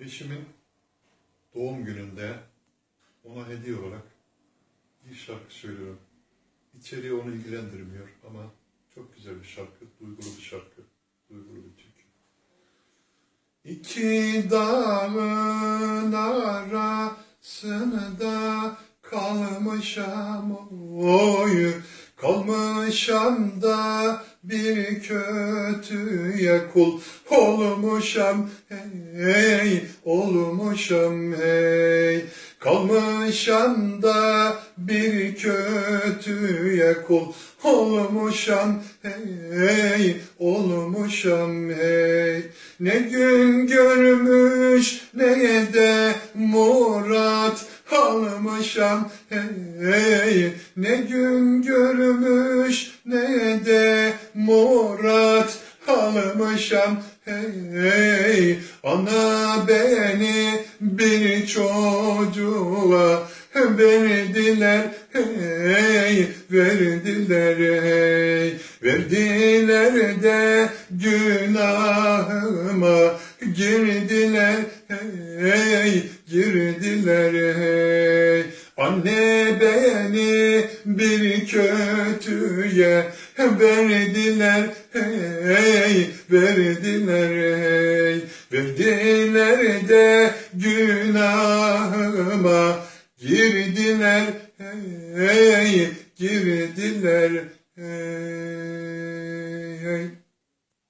Eşimin doğum gününde ona hediye olarak bir şarkı söylüyorum. İçeriği onu ilgilendirmiyor ama çok güzel bir şarkı, duygulu bir şarkı, duygulu bir türkü. İki dağın arasında kalmışam oy Kalmışam da bir kötüye kul olmuşam hey olmuşam hey Kalmışam da bir kötüye kul olmuşam hey olmuşam hey Ne gün görmüş ne de murat almışam hey Ne gün görmüş ne de murat almışam hey Ana beni bir çocuğa verdiler. Hey verdiler hey. Verdiler de günahıma girdiler. Hey girdiler hey. Anne beni bir kötüye verdiler hey verdiler hey. Verdiler de günahıma girdiler hey girdiler hey